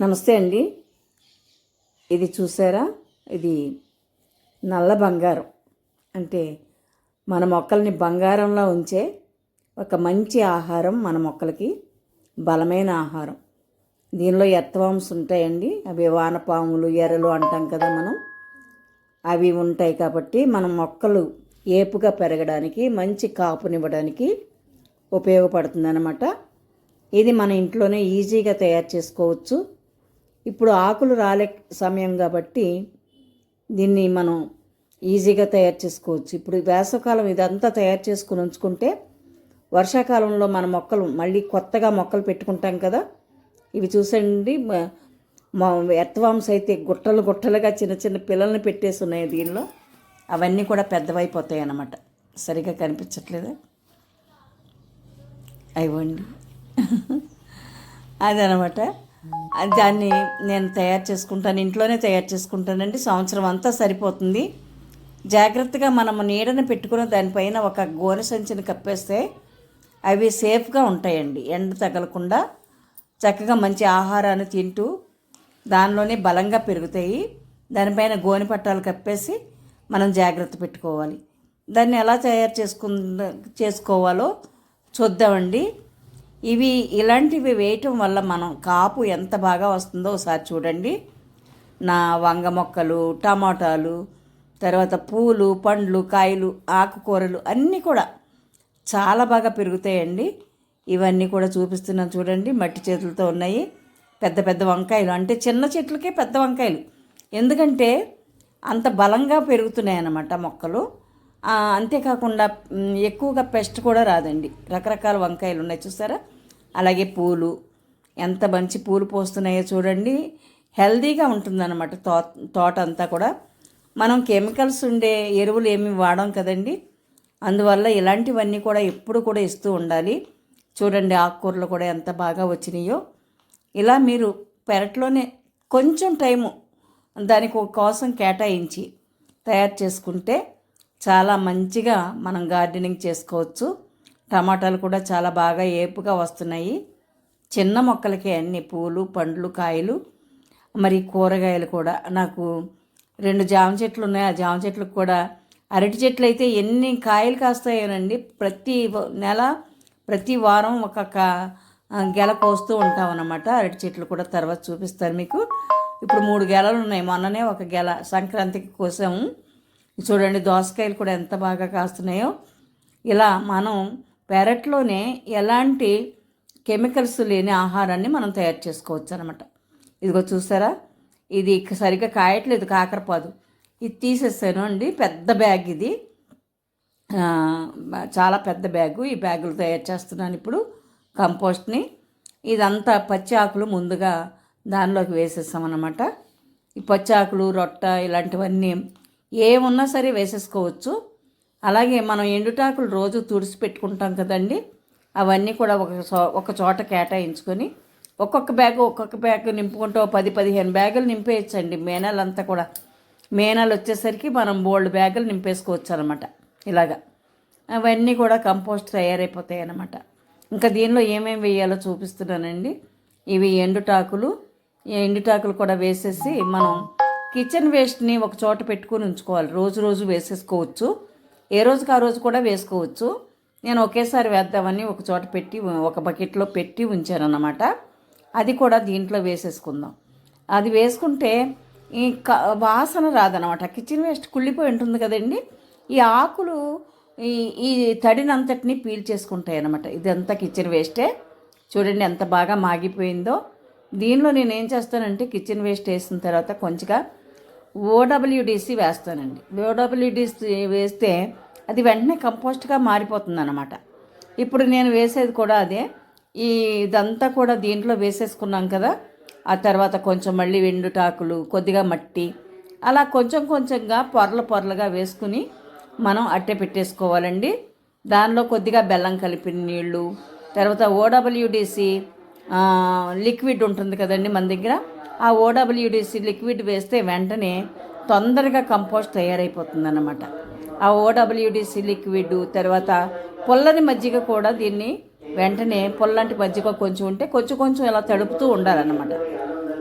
నమస్తే అండి. ఇది చూసారా? ఇది నల్ల బంగారం. అంటే మన మొక్కల్ని బంగారంలో ఉంచే ఒక మంచి ఆహారం మన మొక్కలకి బలమైన ఆహారం. దీనిలో ఎత్తవాంస్ ఉంటాయండి. అవి వానపాములు ఎర్రలు అంటాం కదా మనం. అవి ఉంటాయి కాబట్టి మన మొక్కలు ఏపుగా పెరగడానికి మంచి కాపునివ్వడానికి ఉపయోగపడుతుంది అన్నమాట ఇది మన ఇంట్లోనే ఈజీగా తయారు చేసుకోవచ్చు. ఇప్పుడు ఆకులు రాలే సమయం కాబట్టి దీన్ని మనం ఈజీగా తయారు చేసుకోవచ్చు. ఇప్పుడు వేసవకాలం ఇదంతా తయారు చేసుకుని ఉంచుకుంటే వర్షాకాలంలో మన మొక్కలు మళ్ళీ కొత్తగా మొక్కలు పెట్టుకుంటాం కదా. ఇవి చూసండి మా ఎర్త్వామ్స్ అయితే గుట్టలు గుట్టలుగా చిన్న చిన్న పిల్లల్ని పెట్టేసి ఉన్నాయి దీనిలో. అవన్నీ కూడా పెద్దవైపోతాయి అన్నమాట. సరిగా కనిపించట్లేదా? అయ్యండి అదనమాట దాన్ని నేను తయారు చేసుకుంటాను ఇంట్లోనే తయారు చేసుకుంటానండి. సంవత్సరం అంతా సరిపోతుంది. జాగ్రత్తగా మనము నీడని పెట్టుకుని దానిపైన ఒక గోనె సంచిని కప్పేస్తే అవి సేఫ్గా ఉంటాయండి. ఎండ తగలకుండా చక్కగా మంచి ఆహారాన్ని తింటూ దానిలోనే బలంగా పెరుగుతాయి. దానిపైన గోనె పట్టాలు కప్పేసి మనం జాగ్రత్త పెట్టుకోవాలి. దాన్ని ఎలా తయారు చేసుకు చేసుకోవాలో చూద్దామండి. ఇవి ఇలాంటివి వేయటం వల్ల మనం కాపు ఎంత బాగా వస్తుందో ఒకసారి చూడండి. నా వంగ మొక్కలు టమాటాలు తర్వాత పూలు పండ్లు కాయలు ఆకుకూరలు అన్నీ కూడా చాలా బాగా పెరుగుతాయండి. ఇవన్నీ కూడా చూపిస్తున్నాను చూడండి. మట్టి చేతులతో ఉన్నాయి. పెద్ద పెద్ద వంకాయలు అంటే చిన్న చెట్లకే పెద్ద వంకాయలు. ఎందుకంటే అంత బలంగా పెరుగుతున్నాయి అన్నమాట మొక్కలు. అంతేకాకుండా ఎక్కువగా పెస్ట్ కూడా రాదండి. రకరకాల వంకాయలు ఉన్నాయి చూసారా? అలాగే పూలు. ఎంత మంచి పూలు పోస్తున్నాయో చూడండి. హెల్దీగా ఉంటుందన్నమాట తో తోట అంతా కూడా. మనం కెమికల్స్ ఉండే ఎరువులు ఏమి వాడం కదండి. అందువల్ల ఇలాంటివన్నీ కూడా ఎప్పుడు కూడా ఇస్తూ ఉండాలి. చూడండి ఆకుకూరలు కూడా ఎంత బాగా వచ్చినాయో. ఇలా మీరు పెరట్లోనే కొంచెం టైము దానికి ఒక కోసం కేటాయించి తయారు చేసుకుంటే చాలా మంచిగా మనం గార్డెనింగ్ చేసుకోవచ్చు. టమాటాలు కూడా చాలా బాగా ఏపుగా వస్తున్నాయి. చిన్న మొక్కలకి అన్ని పూలు పండ్లు కాయలు మరి కూరగాయలు కూడా. నాకు రెండు జామ చెట్లు ఉన్నాయి. ఆ జామ చెట్లకు కూడా అరటి చెట్లు అయితే ఎన్ని కాయలు కాస్తాయోనండి. ప్రతి నెల ప్రతి వారం ఒక్కొక్క గెల కోస్తూ ఉంటాం అన్నమాట అరటి చెట్లు కూడా తర్వాత చూపిస్తారు మీకు. ఇప్పుడు మూడు గెలలు ఉన్నాయి. మొన్ననే ఒక గెల సంక్రాంతికి కోసాము. చూడండి దోసకాయలు కూడా ఎంత బాగా కాస్తున్నాయో. ఇలా మనం పెరట్లోనే ఎలాంటి కెమికల్స్ లేని ఆహారాన్ని మనం తయారు చేసుకోవచ్చు అనమాట ఇదిగో చూసారా? ఇది సరిగ్గా కాయట్లేదు కాకరపాదు. ఇది తీసేసాను అండి పెద్ద బ్యాగ్ ఇది. చాలా పెద్ద బ్యాగు ఈ బ్యాగులు తయారు చేస్తున్నాను ఇప్పుడు కంపోస్ట్ని. ఇదంతా పచ్చి ఆకులు ముందుగా దానిలోకి వేసేసామన్నమాట. ఈ పచ్చి ఆకులు రొట్ట ఇలాంటివన్నీ ఏమున్నా సరే వేసేసుకోవచ్చు. అలాగే మనం ఎండుటాకులు రోజు తుడిసి పెట్టుకుంటాం కదండి. అవన్నీ కూడా ఒక చో- ఒక చోట కేటాయించుకొని ఒక్కొక్క బ్యాగ్ ఒక్కొక్క బ్యాగ్ నింపుకుంటూ పది పదిహేను బ్యాగులు నింపేయచ్చండి. మేనాలు అంతా కూడా. మేనాలు వచ్చేసరికి మనం బోల్డ్ బ్యాగులు నింపేసుకోవచ్చు అనమాట ఇలాగా. అవన్నీ కూడా కంపోస్ట్ తయారైపోతాయి అన్నమాట ఇంకా దీనిలో ఏమేమి వేయాలో చూపిస్తున్నానండి. ఇవి ఎండుటాకులు. ఈ ఎండుటాకులు కూడా వేసేసి మనం కిచెన్ వేస్ట్ని ఒక చోట పెట్టుకొని ఉంచుకోవాలి. రోజు రోజు వేసేసుకోవచ్చు. ఏ రోజుకి ఆ రోజు కూడా వేసుకోవచ్చు. నేను ఒకేసారి వేద్దామని ఒక చోట పెట్టి ఒక బకెట్లో పెట్టి ఉంచాను అన్నమాట అది కూడా దీంట్లో వేసేసుకుందాం. అది వేసుకుంటే ఈ క వాసన రాదనమాట కిచెన్ వేస్ట్ కుళ్ళిపోయి ఉంటుంది కదండి. ఈ ఆకులు ఈ ఈ తడినంతటిని పీల్ చేసుకుంటాయి అనమాట ఇదంతా కిచెన్ వేస్టే. చూడండి ఎంత బాగా మాగిపోయిందో. దీనిలో నేను ఏం చేస్తానంటే కిచెన్ వేస్ట్ వేసిన తర్వాత కొంచెంగా ఓడబ్ల్యూడిసి వేస్తానండి. ఓడబ్ల్యూడిసి వేస్తే అది వెంటనే కంపోస్ట్గా మారిపోతుంది అనమాట ఇప్పుడు నేను వేసేది కూడా అదే. ఈ ఇదంతా కూడా దీంట్లో వేసేసుకున్నాం కదా ఆ తర్వాత కొంచెం మళ్ళీ వెండుటాకులు కొద్దిగా మట్టి అలా కొంచెం కొంచెంగా పొరలు పొరలుగా వేసుకుని మనం అట్టే పెట్టేసుకోవాలండి. దానిలో కొద్దిగా బెల్లం కలిపిన నీళ్ళు తర్వాత ఓడబ్ల్యూడిసి లిక్విడ్ ఉంటుంది కదండి మన దగ్గర ఆ ఓడబ్ల్యూడిసి లిక్విడ్ వేస్తే వెంటనే తొందరగా కంపోస్ట్ తయారైపోతుంది అన్నమాట ఆ ఓడబ్ల్యూడిసి లిక్విడ్ తర్వాత పొల్లని మజ్జిగ కూడా దీన్ని వెంటనే పొల్లంటి మజ్జిగ కొంచెం ఉంటే కొంచెం కొంచెం ఇలా తడుపుతూ ఉండాలన్నమాట.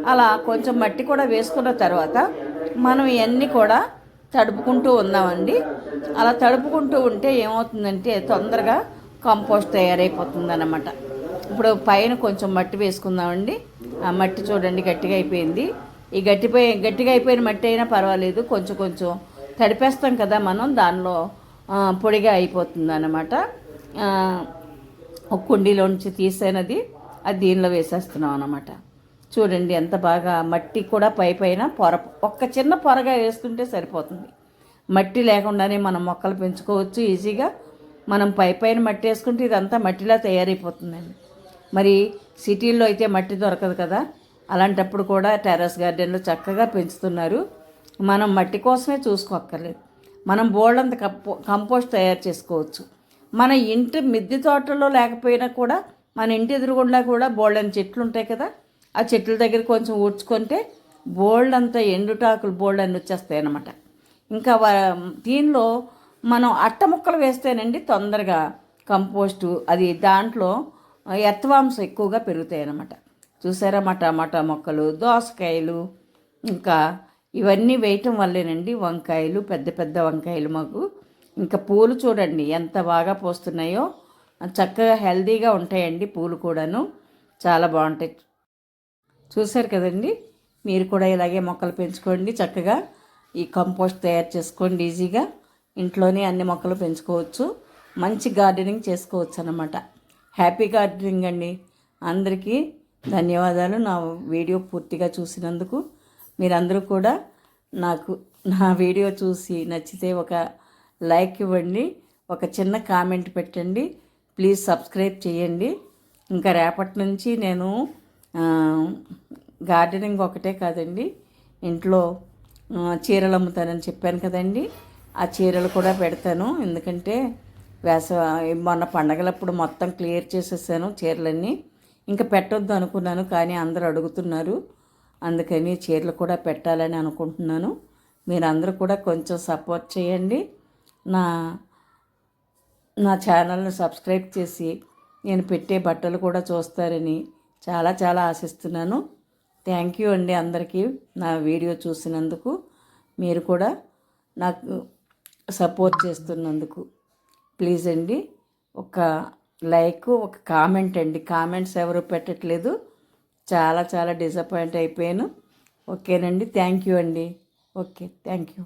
అలా కొంచెం మట్టి కూడా వేసుకున్న తర్వాత మనం ఇవన్నీ కూడా తడుపుకుంటూ ఉందామండి అలా తడుపుకుంటూ ఉంటే ఏమవుతుందంటే తొందరగా కంపోస్ట్ తయారైపోతుంది అన్నమాట ఇప్పుడు పైన కొంచెం మట్టి వేసుకుందామండి. ఆ మట్టి చూడండి గట్టిగా అయిపోయింది. ఈ గట్టిపోయి గట్టిగా అయిపోయిన మట్టి అయినా పర్వాలేదు. కొంచెం కొంచెం తడిపేస్తాం కదా మనం దానిలో పొడిగా అయిపోతుంది అన్నమాట ఒక కుండీలోంచి తీసేనది అది దీనిలో వేసేస్తున్నాం అన్నమాట చూడండి ఎంత బాగా మట్టి కూడా పై పైన పొర ఒక్క చిన్న పొరగా వేసుకుంటే సరిపోతుంది. మట్టి లేకుండానే మనం మొక్కలు పెంచుకోవచ్చు ఈజీగా. మనం పై పైన మట్టి వేసుకుంటే ఇదంతా మట్టిలా తయారైపోతుందండి. మరి సిటీల్లో అయితే మట్టి దొరకదు కదా? అలాంటప్పుడు కూడా టెర్రస్ గార్డెన్లో చక్కగా పెంచుతున్నారు. మనం మట్టి కోసమే చూసుకోక్కర్లేదు. మనం బోల్డంత కంపో కంపోస్ట్ తయారు చేసుకోవచ్చు. మన ఇంటి మిద్దె తోటలో లేకపోయినా కూడా మన ఇంటి ఎదురుగుండా కూడా బోల్డని చెట్లు ఉంటాయి కదా? ఆ చెట్ల దగ్గర కొంచెం ఊడ్చుకుంటే బోల్డ్ అంతా ఎండుటాకులు బోల్డ్ అని వచ్చేస్తాయి అన్నమాట ఇంకా వా- దీనిలో మనం అట్ట ముక్కలు వేస్తేనండి తొందరగా కంపోస్టు అది దాంట్లో ఎత్వాంశం ఎక్కువగా పెరుగుతాయి అన్నమాట చూసారా మా టమాటా మొక్కలు దోసకాయలు ఇంకా ఇవన్నీ వేయటం వల్లేనండి వంకాయలు పెద్ద పెద్ద వంకాయలు మాకు. ఇంకా పూలు చూడండి ఎంత బాగా పోస్తున్నాయో. చక్కగా హెల్దీగా ఉంటాయండి పూలు కూడాను. చాలా బాగుంటాయి. చూశారు కదండి? మీరు కూడా ఇలాగే మొక్కలు పెంచుకోండి చక్కగా. ఈ కంపోస్ట్ తయారు చేసుకోండి ఈజీగా. ఇంట్లోనే అన్ని మొక్కలు పెంచుకోవచ్చు. మంచి గార్డెనింగ్ చేసుకోవచ్చు అన్నమాట. హ్యాపీ గార్డెనింగ్ అండి. అందరికీ ధన్యవాదాలు. నా వీడియో పూర్తిగా చూసినందుకు మీరందరూ కూడా నాకు నా వీడియో చూసి నచ్చితే ఒక లైక్ ఇవ్వండి. ఒక చిన్న కామెంట్ పెట్టండి. ప్లీజ్ సబ్స్క్రైబ్ చేయండి. ఇంకా రేపటి నుంచి నేను గార్డెనింగ్ ఒకటే కాదండి. ఇంట్లో చీరలు అమ్ముతానని చెప్పాను కదండి. ఆ చీరలు కూడా పెడతాను. ఎందుకంటే వేసవి మొన్న పండగలప్పుడు మొత్తం క్లియర్ చేసేసాను చీరలన్నీ. ఇంకా పెట్టొద్దు అనుకున్నాను కానీ అందరూ అడుగుతున్నారు. అందుకని చీరలు కూడా పెట్టాలని అనుకుంటున్నాను. మీరందరూ కూడా కొంచెం సపోర్ట్ చేయండి. నా నా ఛానల్ని సబ్స్క్రైబ్ చేసి నేను పెట్టే బట్టలు కూడా చూస్తారని చాలా చాలా ఆశిస్తున్నాను. థ్యాంక్ యూ అండి అందరికీ నా వీడియో చూసినందుకు. మీరు కూడా నాకు సపోర్ట్ చేస్తున్నందుకు. ప్లీజ్ అండి ఒక లైక్ ఒక కామెంట్ అండి. కామెంట్స్ ఎవరు పెట్టట్లేదు. చాలా చాలా డిసప్పాయింట్ అయిపోయాను. ఓకేనండి థ్యాంక్ యూ అండి. Okay thank you.